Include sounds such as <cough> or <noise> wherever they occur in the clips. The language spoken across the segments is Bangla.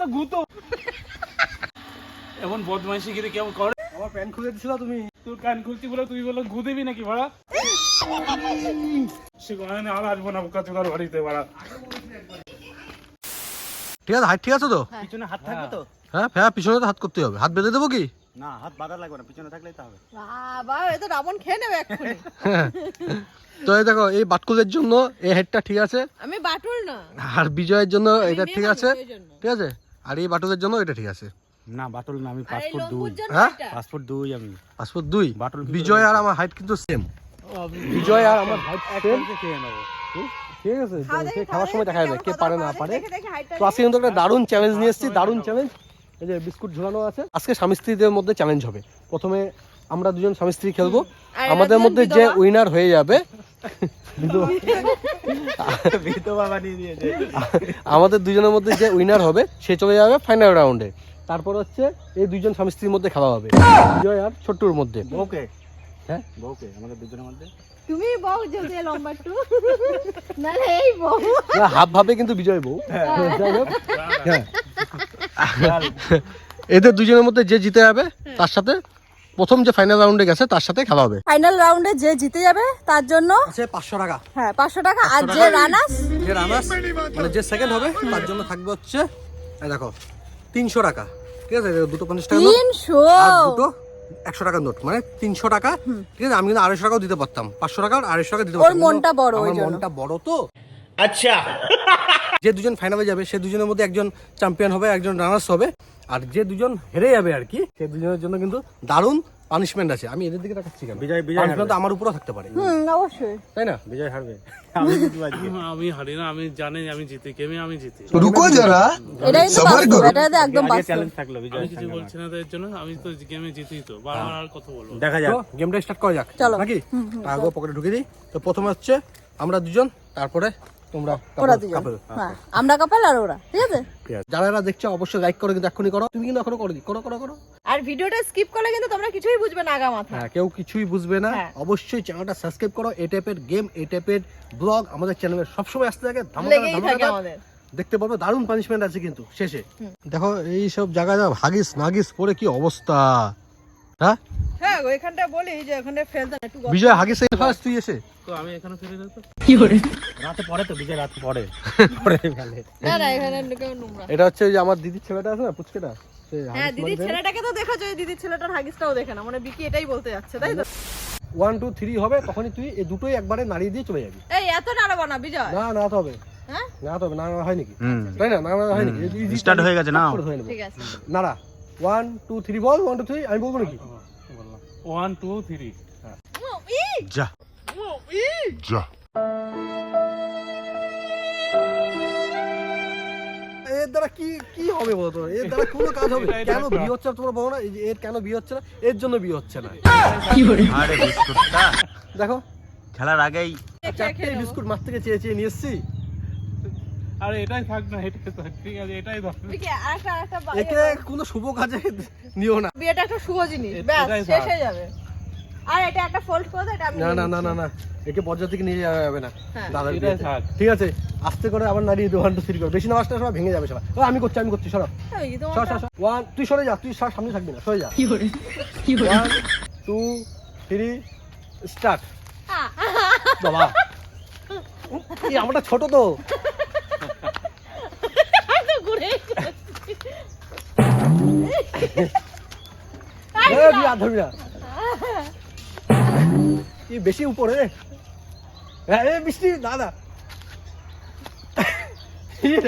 তো গুতো। এমন বদমাইশি গিরি কেমন করে? আমার প্যান্ট খুলে দিছিল তুমি। তোর কান খুলছি বলে তুই বলো গু দিবি নাকি ভাড়া? সে কোনো আর আসব না বোকা চোদার বাড়িতে ভাড়া। ঠিক আছে হাত ঠিক আছে তো? পিছনে হাত থাকবে তো? হ্যাঁ। হ্যাঁ পিছনে তো হাত করতে হবে। হাত বেঁধে দেবো কি? না হাত বাঁধা লাগবে না পিছনে থাকলেই তো হবে। বাবা এ তো রাবণ খেয়ে নেবে এক্ষুনি। <laughs> তো এই দেখো এই বাটকুলের জন্য এই হেডটা ঠিক আছে। আমি বাটুল না। আর বিজয়ের জন্য এটা ঠিক আছে। ঠিক আছে? আর এই বাটুলের জন্য এটা ঠিক আছে। না বাটুল না আমি পাসপোর্ট দুই। হ্যাঁ? পাসপোর্ট দুই আমি। পাসপোর্ট দুই? বাটুল বিজয় আর আমার হাইট কিন্তু সেম বিজয় আর আমার হাইট সেম একজনকে খেয়ে নেব। ঠিক আছে খাওয়ার সময় দেখা যাবে কে পারে না পারে। তো আজকে কিন্তু একটা দারুণ চ্যালেঞ্জ নিয়ে এসেছি দারুণ চ্যালেঞ্জ এই যে বিস্কুট ঝুলানো আছে আজকে স্বামী স্ত্রীদের মধ্যে চ্যালেঞ্জ হবে। প্রথমে আমরা দুজন স্বামী স্ত্রী খেলব। আমাদের মধ্যে যে উইনার হয়ে যাবে আমাদের দুজনের মধ্যে যে উইনার হবে সে চলে যাবে ফাইনাল রাউন্ডে তারপর হচ্ছে এই দুইজন স্বামী স্ত্রীর মধ্যে খেলা হবে। বিজয় আর ছোট্টুর মধ্যে। বউকে? হ্যাঁ? বউকে আমাদের দুজনের মধ্যে? তুমি বউ যদি লম্বা টু না এই বউ। না হাফ ভাবে কিন্তু বিজয় বউ। হ্যাঁ। এদের দুজনের মধ্যে যে জিতে যাবে তার সাথে প্রথম যে ফাইনাল রাউন্ডে গেছে তার সাথে খেলা হবে। ফাইনাল রাউন্ডে যে জিতে যাবে তার জন্য আছে পাঁচশো টাকা। হ্যাঁ পাঁচশো টাকা। আর যে রানার্স যে রানার্স মানে যে সেকেন্ড হবে তার জন্য থাকবে হচ্ছে এই দেখো তিনশো টাকা। ঠিক আছে? দুটো পঞ্চাশ টাকা নোট। তিনশো। আর দুটো একশো টাকার নোট। মানে তিনশো টাকা। ঠিক আছে? আমি কিন্তু আড়াইশো টাকাও দিতে পারতাম। পাঁচশো টাকা আর আড়াইশো টাকা দিতে ওর পারতাম। মনটা বড়, ওই আমার জন্য। মনটা বড় তো। আচ্ছা। যে দুজন ফাইনালে যাবে সে দুজনের মধ্যে একজন চ্যাম্পিয়ন হবে একজন রানার্স হবে। আর যে দুজন হেরে যাবে আর কি সে দুজনের জন্য কিন্তু দারুণ পানিশমেন্ট আছে। আমি এদের দিকে তাকাচ্ছি কেন? বিজয় বিজয় তো আমার উপরও থাকতে পারে। অবশ্যই। তাই না? বিজয় হারবে। <laughs> আমি হারি না আমি জানি আমি জিতে। কেমি আমি জিতি? রুকো যারা এটাই তো এটা একদম বাস্তব চ্যালেঞ্জ থাকল বিজয় কিছু বলছ না তার জন্য আমি তো গেমে জিতি তো বারবার হ্যাঁ। আর কথা বলব দেখা যাক। গেমটা স্টার্ট করা যাক। নাকি? আগে পকেটে ঢুকে দিই। তো প্রথমে হচ্ছে আমরা দুজন তারপরে তোমরা ওরা দুজন। হ্যাঁ আমরা কাপাল আর ওরা ঠিক আছে? যারা যারা দেখছ অবশ্যই লাইক করো কিন্তু এখনই করো। তুমি কিন্তু এখনও করো করো করো করো। আর ভিডিওটা স্কিপ করলে কিন্তু তোমরা কিছুই বুঝবে না আগা মাথা হ্যাঁ কেউ কিছুই বুঝবে না। হ্যাঁ। অবশ্যই চ্যানেলটা সাবস্ক্রাইব করো। এই টাইপের গেম এই টাইপের ব্লগ আমাদের চ্যানেলে সবসময় আসতে থাকে। ধামাকা আমাদের। দেখতে পাবো দারুণ পানিশমেন্ট আছে কিন্তু শেষে। দেখো এই সব জায়গায় যা হাগিস নাগিস পরে কি অবস্থা? হ্যাঁ? হ্যাঁ বলি যে ওখানে ফেলতে না একটু গল্প- বিজয় হাগিস তুই এসে। তো আমি এখানে ফিরে যেত রাতে পরে তো বিজয় রাতে পরে পরে ফেলে না না এখানে কেউ নোংরা? এটা হচ্ছে যে আমার দিদির ছেলেটা আছে না পুচকেটা? হ্যাঁ দিদির ছেলেটাকে তো দেখেছ এই দিদির ছেলেটার হাগিসটাও দেখে না। মানে বিকি এটাই বলতে যাচ্ছে তাই তো? ওয়ান টু থ্রি হবে তখনই তুই এই দুটোই একবারে নাড়িয়ে দিয়ে চলে যাবি। এই এত নাড়াবো না বিজয়। না না তো হবে। হ্যাঁ? না তো হবে না না হয় নাকি তাই না? না না হয় নাকি Start হয়ে গেছে, নাও। ঠিক আছে। নাড়া। ওয়ান টু থ্রি বল ওয়ান টু থ্রি আমি বলব নাকি? ওয়ান টু থ্রি যা। এর দ্বারা কি কি হবে বলো এর দ্বারা কোনো কাজ হবে কেন বিয়ে হচ্ছে না তোমরা বলো না? এই যে এর কেন বিয়ে হচ্ছে না? এর জন্য বিয়ে হচ্ছে না। আরে বিস্কুটটা। দেখো। খেলার আগেই। চারটে বিস্কুট মাছ থেকে চেয়ে চেয়ে নিয়ে এসছি। আরে এটাই থাক না এটাই থাক ঠিক আছে এটাই ধর। বিকি আরেকটা আরেকটা বা- একে কোনো শুভ কাজে নিও না। বিয়েটা একটা শুভ জিনিস ব্যাস শেষ হয়ে যাবে। আর এটা একটা ফোল্ড করে দাও এটা আমি না না না না না। একে পর্যায় থেকে নিয়ে যাওয়া যাবে না। হ্যাঁ। থাক। ঠিক আছে? আস্তে করে আবার নাড়িয়ে দু ঘণ্টা থ্রি করে। বেশি নামাজটা সবাই ভেঙে যাবে সবাই। ও, আমি করছি আমি করছি সরো। ওয়ান তুই সরে যা তুই সর সামনে থাকবি না সরে যা। ওয়ান টু থ্রি স্টার্ট বাবা। এই আমারটা ছোট তো। তো ঘুরে ধরবি <laughs> না এই বেশি উপরে? হ্যাঁ এ বৃষ্টি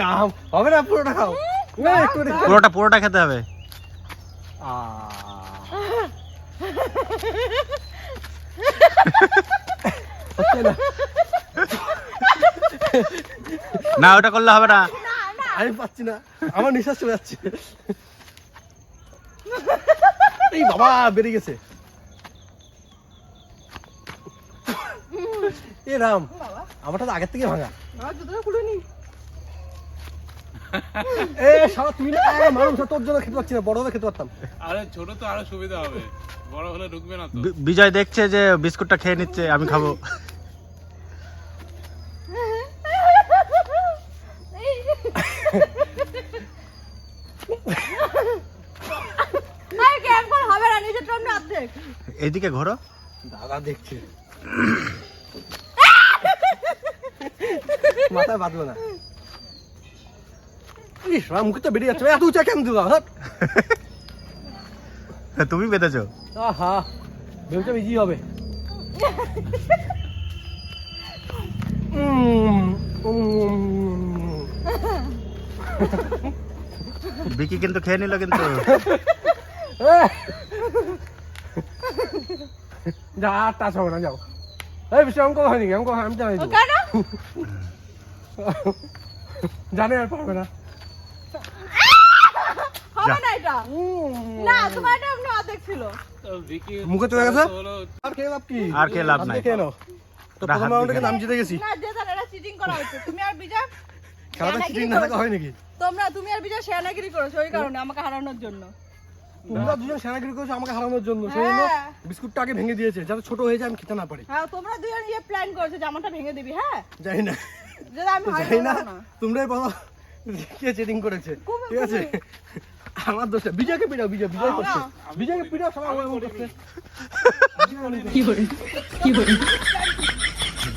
রাম হবে না পুরোটা খাও। পুরোটা পুরোটা খেতে হবে। না। না ওটা করলে হবে না। আমি পাচ্ছি না। আমার নিঃশ্বাস চলে যাচ্ছে। এই বাবা বেরিয়ে গেছে। এ রাম আমারটা তো আগের থেকে ভাঙা। মানুষ তোর জন্য খেতে পারছি না বড় খেতে পারতাম। আরে ছোট তো আরও সুবিধা হবে না বিজয় দেখছে যে বিস্কুটটা খেয়ে নিচ্ছে আমি খাব। এদিকে ঘোরো। দাদা দেখছে। মাথায় বাঁধবে না। ইস আমার মুখে তো বেরিয়ে যাচ্ছে। এত উঁচা কেন দিলাম হ্যাঁ? তুমি বেঁধেছো? আহা ভেবেছিলাম ইজি হবে। উম, উম। বিকি কিন্তু খেয়ে নিল কিন্তু। যা আর টাচ না যাও। এই বেশি অঙ্ক হয়নি অঙ্ক হয় আমি জানাই <laughs> জানে আর পারবে না। হবে না এটা। না তোমার এটা এমনি অর্ধেক ছিল। মুখে চলে গেছে? আর খেয়ে লাভ কি? আর খেয়ে লাভ নাই। খেয়ে নাও। তো প্রথম রাউন্ডে দিয়ে জিতে গেছি। না যে জানে এটা চিটিং করা হচ্ছে তুমি আর বিজয় খেলাটা চিটিং না থাকা হয় নাকি? তোমরা তুমি আর বিজয় শেয়ানাগিরি করেছ ওই কারণে আমাকে হারানোর জন্য। তোমরা দুজন সেনাগিরি করেছ আমাকে হারানোর জন্য। সেই জন্য হ্যাঁ। বিস্কুটটা আগে ভেঙে দিয়েছে যাতে ছোট হয়ে যায় আমি খেতে না পারি। হ্যাঁ তোমরা দুজন ইয়ে প্ল্যান করেছ জামাটা ভেঙে দিবি হ্যাঁ? জানি না। যদি আমি জানি হারিয়ে না তোমরাই বলো কে চিটিং করেছে? ঠিক আছে? আমার দোষে বিজয়কে পিড়াও বিজয় বিজয় করছে। বিজয়কে পিড়াও সবাই আমার করছে।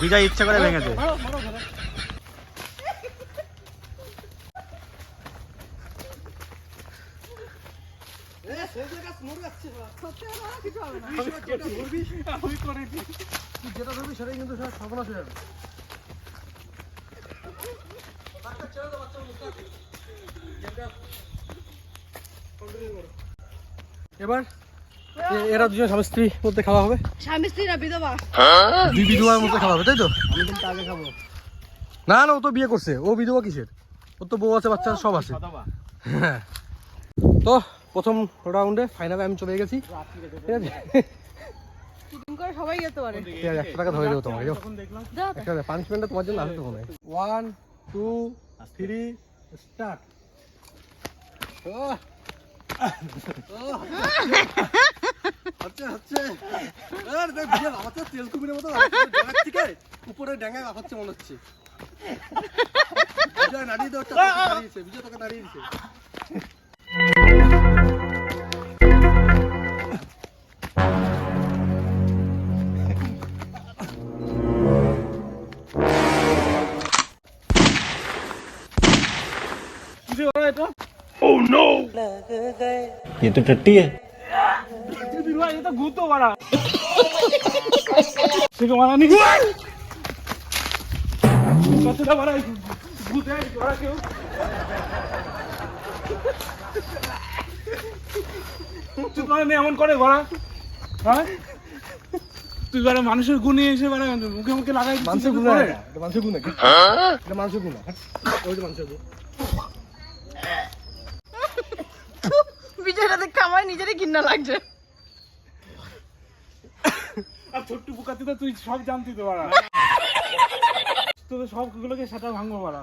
বিজয় ইচ্ছা করে ভেঙেছে। সত্যি কথা না, কিছু হবে না। যেটা ধরবি, সেটাই কিন্তু সব সর্বনাশ হয়ে যাবে। বাচ্চা ছেড়ে দাও, বাচ্চা মুস্তাক। যেটা- continue করো। এবার এরা দুজন স্বামী স্ত্রীর মধ্যে খাওয়া হবে। স্বামী স্ত্রীরা বিধবা। দুই বিধবার মধ্যে খাওয়া হবে তাই তো? আমি কিন্তু আগে খাব না না ও তো বিয়ে করছে ও বিধবা কিসের? ওর তো বউ আছে বাচ্চা সব আছে। হ্যাঁ। তো প্রথম রাউন্ডে ফাইনালে আমি চলে গেছি। ঠিক আছে? চিটিং করে সবাই যেতে পারে। একশো টাকা ধরে দেবো তোমাকে পানিশমেন্টটা তোমার জন্য আসবে তখন ওয়ান টু থ্রি লাফাচ্ছে তেল কুমিরের মতো উপরে ডাঙায় লাফাচ্ছে মনে হচ্ছে। বিজয় দাঁড়িয়েছে, বিজয় তোকে দাঁড়িয়ে দিচ্ছে ये तो टट्टी है ये तो भूतो बड़ा माना नहीं कतरा बड़ा भूत है बड़ा क्यों তুই মানে এমন করে ঘোড়া তুই বারে মানুষের গুণে এসে বারে মুখে মুখে লাগাই মানুষের গুণে মানুষের গুণে মানুষের গুণ ওই মানুষের গুণ আমার নিজেরই ঘৃণা লাগছে। আর ছোট্ট পোকাতে তো তুই সব জানতি তো বাড়া। তোদের সবগুলোকে সেটা ভাঙবো বাড়া।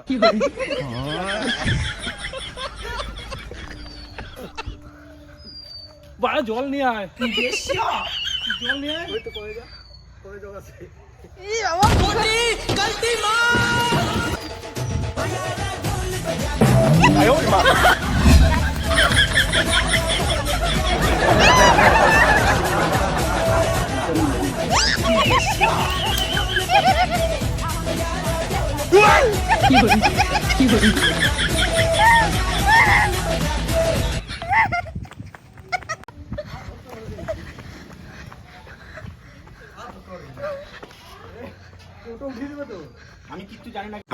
বাড়া জল নিয়ে আয়। জল নিয়ে আয়। ওই তো করে যা যাও আছে ই বাবা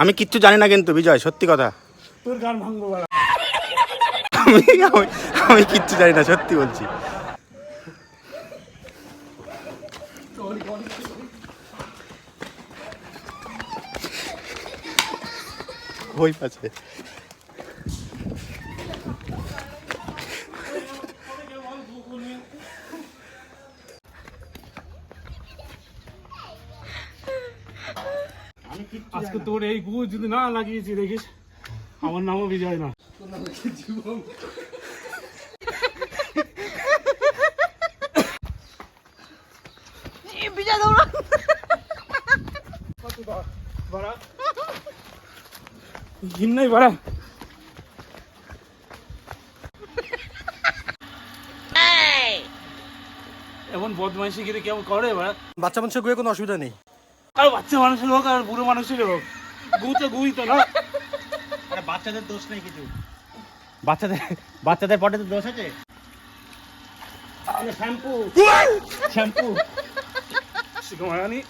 আমি কিচ্ছু জানি না কিন্তু বিজয় সত্যি কথা। তোর গান ভাঙবো আমি আমি- কিচ্ছু জানি না, সত্যি বলছি। আজকে তোর এই গু যদি না লাগিয়েছি, দেখিস? আমার নামও বিজয় না। বিজয় দৌড়া বাড়া। ঘিন নাই বাড়া এমন বদমাইশি গিরি কেমন করে বাড়া। বাচ্চা মানুষের গুয়ে কোনো অসুবিধা নেই। আর বাচ্চা মানুষের হোক আর বুড়ো মানুষের হোক। গু তো গুই তো না। বাচ্চাদের দোষ নেই কিছু। বাচ্চাদের বাচ্চাদের পটে তো দোষ আছে? শ্যাম্পু। শ্যাম্পু। শিখমারানি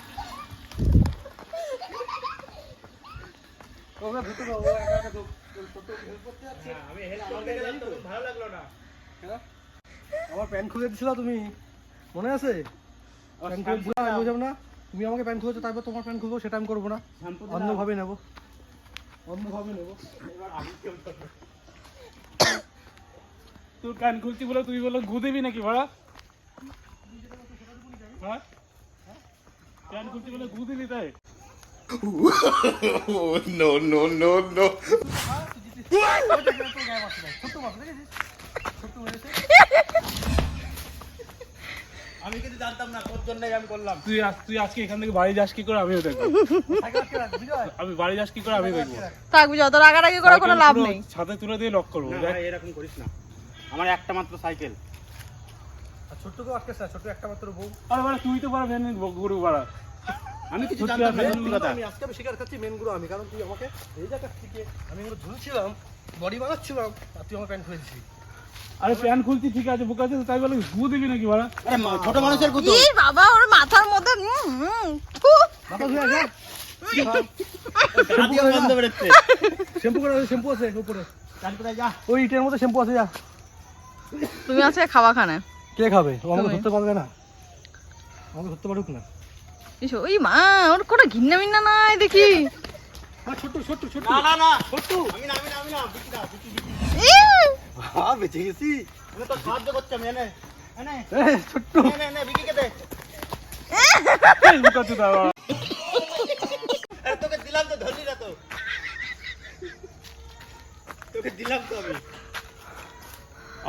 ভালো লাগল না। আমার প্যান্ট খুলে দিছিল তুমি। মনে আছে? প্যান্ট খুলে দিছিলাম, আমি বুঝলাম না। তুমি আমাকে প্যান্ট খুলেছো তারপর তোমার প্যান্ট খুলবো সেটা আমি করব না। অন্যভাবে নেব। অন্যভাবে নেব। তুই কান খুলছি বলে তুই বলো গু দিবি নাকি ভাড়া? হ্যাঁ? কান খুলছি বলে গু দিবি তাই? <laughs> আমি কিন্তু জানতাম না তোর জন্যই আমি করলাম। তুই আজ- তুই আজকে এখান থেকে বাড়ি যাস কি করে আমিও দেখব। আমি বাড়ি যাস কি করে আমি দেখব। থাকবি যত রাগারাগি করে কোনো লাভ নেই। ছাদে তুলে দিয়ে লক করব এরকম করিস না। আমার একটা মাত্র সাইকেল। আর ছোট্ট কেউ আজকে ছোট্ট একটা মাত্র বউ। আরে বাড়া তুই তো বাড়া ভ্যান গরু বাড়া। আমি কিছু জানতাম না আমি আজকে আমি শিকার খাচ্ছি মেনগুলো আমি কারণ তুই আমাকে এই জায়গা থেকে আমি এগুলো ঝুলছিলাম বডি বানাচ্ছিলাম আর তুই আমার প্যান্ট খুলেছিস আরে প্যান খুলছি ঠিক আছে বুক আছে তাই বলে গু দিবি নাকি বাড়া আরে ছোট মানুষের কুতো ই বাবা ওর মাথার মধ্যে। বাবা ধুয়ে যা শ্যাম্পু করে শ্যাম্পু আছে উপরে। চান কোথায় যা। ওই ইটের মধ্যে শ্যাম্পু আছে যা। তুমি আজকে খাওয়া খানে। কে খাবে? ও আমাকে ধরতে পারবে না। আমাকে ধরতে পারুক না। ইস, ওই মা ওর কোনো ঘিন্না মিন্না নাই দেখি। ছোট্ট ছোট্ট ছোট্ট। না না না। ছোট্ট। আমি না আমি না আমি না বিকি না বিকি! হ্যাঁ বেঁচে গেছি আমি তো সাহায্য করছি আমি এনে এনে ছোট্ট এনে এনে বিকিকে দে বুক আছে তা বাড়া। আরে তোকে দিলাম তো ধরলি না তো তোকে দিলাম তো আমি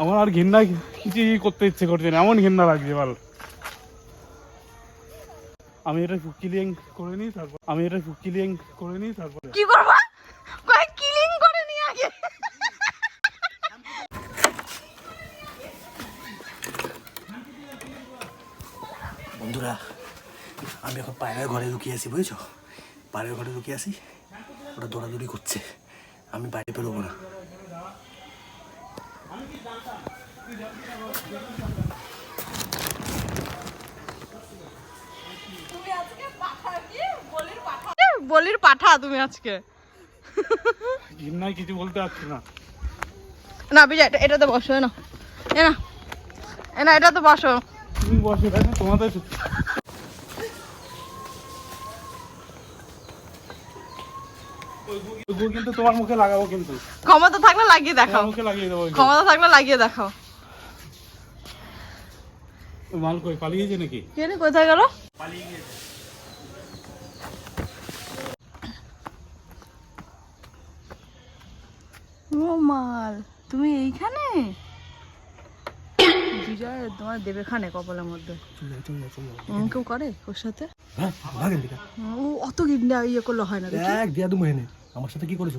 আমার আর ঘেন্না কিছু করতে ইচ্ছে করছে না এমন ঘেন্না লাগছে বল। আমি এটা ক্লিয়াং করে নিই তারপর আমি এটা ক্লিয়াং করে নিই তারপরে কি করবা কয়েক কিলিং করে নি আগে বন্ধুরা আমি এখন পায়ের ঘরে লুকিয়ে আছি বুঝেছ? পায়ের ঘরে লুকিয়ে আছি। ওটা দৌড়াদৌড়ি করছে। আমি বাইরে বেরোবো না। বলির পাঠা। তুমি আজকে। কিছু বলতে পারছি না। না বিজয় এটা এটাতে বসো না এ না এ না এটাতে বসো। তুমি বসে তোমাদের ওই গু- ওই গু কিন্তু তোমার মুখে লাগাবো কিন্তু। ক্ষমতা থাকলে লাগিয়ে দেখাও। মুখে লাগিয়ে দেবো ক্ষমতা থাকলে লাগিয়ে দেখাও। মাল কই পালিয়েছে নাকি? কে কোথায় গেল? ও মাল তুমি এইখানে? বিজয় তোমার দেবে খানে কপালের মধ্যে। কেউ করে ওর সাথে? হ্যাঁ ও অত গিন্ডা ইয়ে করলে হয় না এক দিয়া আমার সাথে কি করেছ?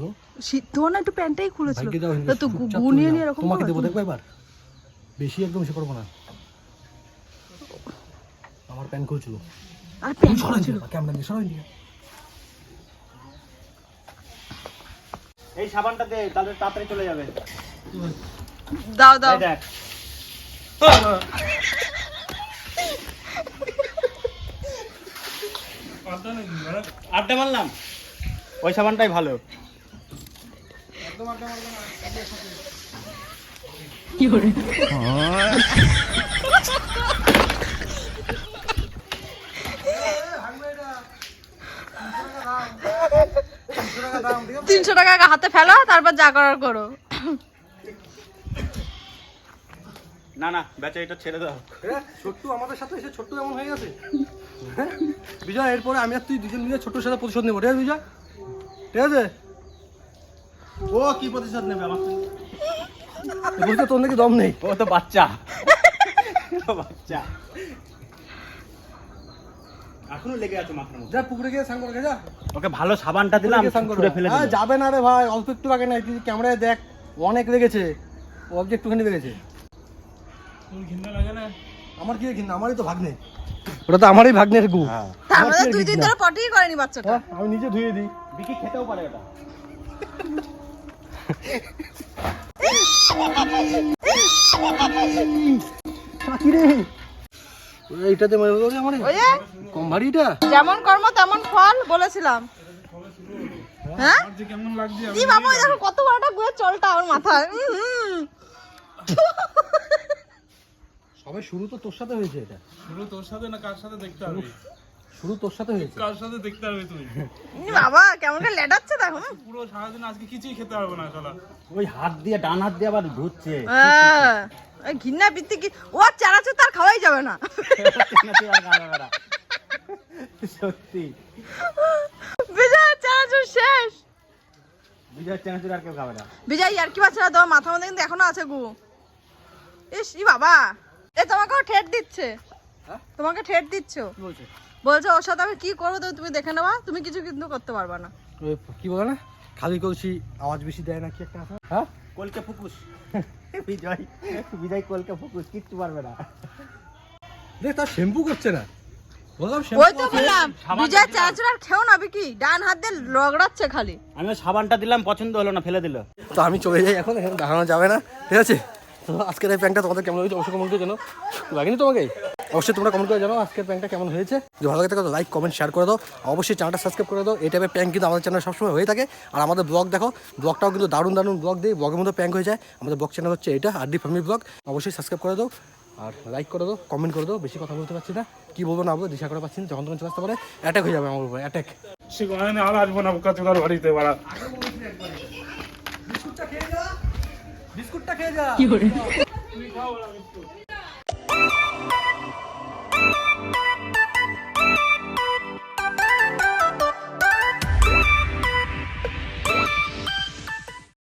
তোমার না একটু প্যান্টটাই খুলেছিল। তো গু- গু নিয়ে নিয়ে এরকম তোমাকে দেবো তুমি? দেখব এবার বেশি একদম সে করব না। আমার প্যান্ট খুলছিল। আর প্যান্ট খুলেছিল। ক্যামেরা দিয়ে সরাই দিকা এই সাবানটা দে তাহলে তাড়াতাড়ি চলে যাবে। দাও দাও। দেখ? আড্ডা মারলাম। ওই সাবানটাই ভালো। কি করে তিনশো টাকা হাতে ফেলো তারপর যা করার করো। না না বেচা এটা ছেড়ে দাও। ছোট্টু আমাদের সাথে এসে ছোট্টু এমন হয়ে গেছে? হ্যাঁ? বিজয় এরপরে আমি আর তুই দুজন মিলে ছোট্টুর সাথে প্রতিশোধ নেব। ঠিক আছে বিজয়। ঠিক আছে? ও কি প্রতিশোধ নেবে আমার বলতে তোর নাকি দম নেই। ও তো বাচ্চা। বাচ্চা। এখনও লেগে আছে মাথার মধ্যে। যা পুকুরে গিয়ে স্নান করে যা। ওকে ভালো সাবানটা দিলাম পুকুরে গিয়ে স্নান করে। ছুঁড়ে ফেলে দিলাম। যাবে না রে ভাই অল্প একটু আগে না তুই ক্যামেরায় দেখ অনেক লেগেছে। ও অবজেক্ট একটুখানি লেগেছে। তোর ঘেন্না লাগে না? আমার কি ঘৃণা? আমারই তো ভাগ্নে। ওটা তো আমারই ভাগ্নের গু। হ্যাঁ। মানে দুই পটিই করেনি বাচ্চাটা? হ্যাঁ, আমি নিজে ধুয়ে দিই। বিকি খেতেও পারে এটা। এইটাতে মেরে দেবো আমার? ওই যে? কম যেমন কর্ম তেমন ফল বলেছিলাম। হ্যাঁ? আমার কি বাবা দেখো কত বড়টা চলটা ওর মাথায়। সবে শুরু তো তোর সাথে হয়েছে এটা। শুরু তোর সাথে না কার সাথে দেখতে হবে? শুরু তোর সাথে হয়েছে। কার সাথে দেখতে ই বাবা কেমন করে লেটাচ্ছে দেখো। পুরো সারাদিন আজকে কিছুই খেতে পারব না শালা। ওই হাত দিয়ে ডান হাত দিয়ে আবার ওই ঘৃণা বৃত্তি কি ও আর তার খাওয়াই যাবে না। সত্যি। বিজয় চানাচুর শেষ। বিজয় চেনাচুর আর কেউ খাবে না। বিজয় ইয়ার কি বাচ্চা তোমার মাথার মধ্যে কিন্তু এখনও আছে গু। ইস ই বাবা। এ তোমাকে ও ঠেট দিচ্ছে। হ্যাঁ? তোমাকে ঠেট দিচ্ছ। কি বলছে? বলছে ওর সাথে আমি কি করব? তুমি- তুমি দেখে নেবা তুমি কিছু কিন্তু করতে পারবা না। কি বলে না? খালি কলসি আওয়াজ বেশি দেয় না কি একটা হ্যাঁ? কলকে ফুকুস। <laughs> বিজয় বিজয় কলকে ফুকুস কিচ্ছু পারবে না। দেখ তার শ্যাম্পু করছে না। বললাম ওই তো বললাম বিজয় চানাচুর খেও না বিকি? ডান হাত দিয়ে খালি। আমি সাবানটা দিলাম পছন্দ হলো না ফেলে দিল। তো আমি চলে যাই এখন এখানে দাঁড়ানো যাবে না। ঠিক আছে? তো আজকের এই প্যান্টটা তোমাদের কেমন হয়েছে অবশ্যই কমেন্ট করে জানো লাগেনি তোমাকে? অবশ্যই তোমরা কমেন্ট করে জানো আজকের প্যান্টটা কেমন হয়েছে। যদি ভালো লাগে থাকে লাইক কমেন্ট শেয়ার করে দাও। অবশ্যই চ্যানেলটা সাবস্ক্রাইব করে দাও। এই টাইপের প্যাঙ্ক কিন্তু আমাদের চ্যানেল সবসময় হয়ে থাকে। আর আমাদের ব্লগ দেখো ব্লগটাও কিন্তু দারুণ দারুণ ব্লগ দিই ব্লগের মধ্যে প্যাঙ্ক হয়ে যায়। আমাদের ব্লগ চ্যানেল হচ্ছে এটা আর ডি ফ্যামিলি ব্লগ অবশ্যই সাবস্ক্রাইব করে দাও। আর লাইক করে দাও কমেন্ট করে দাও। বেশি কথা বলতে পারছি না। কি বলব না বলব দিশা করে পাচ্ছি না। যখন তখন চলে আসতে পারে অ্যাটাক হয়ে যাবে আমার উপর অ্যাটাক আর আসব না বোকা বাড়িতে বাড়া। বিস্কুটটা খেয়ে যা বিস্কুটটা খেয়ে যা। তুই খাও।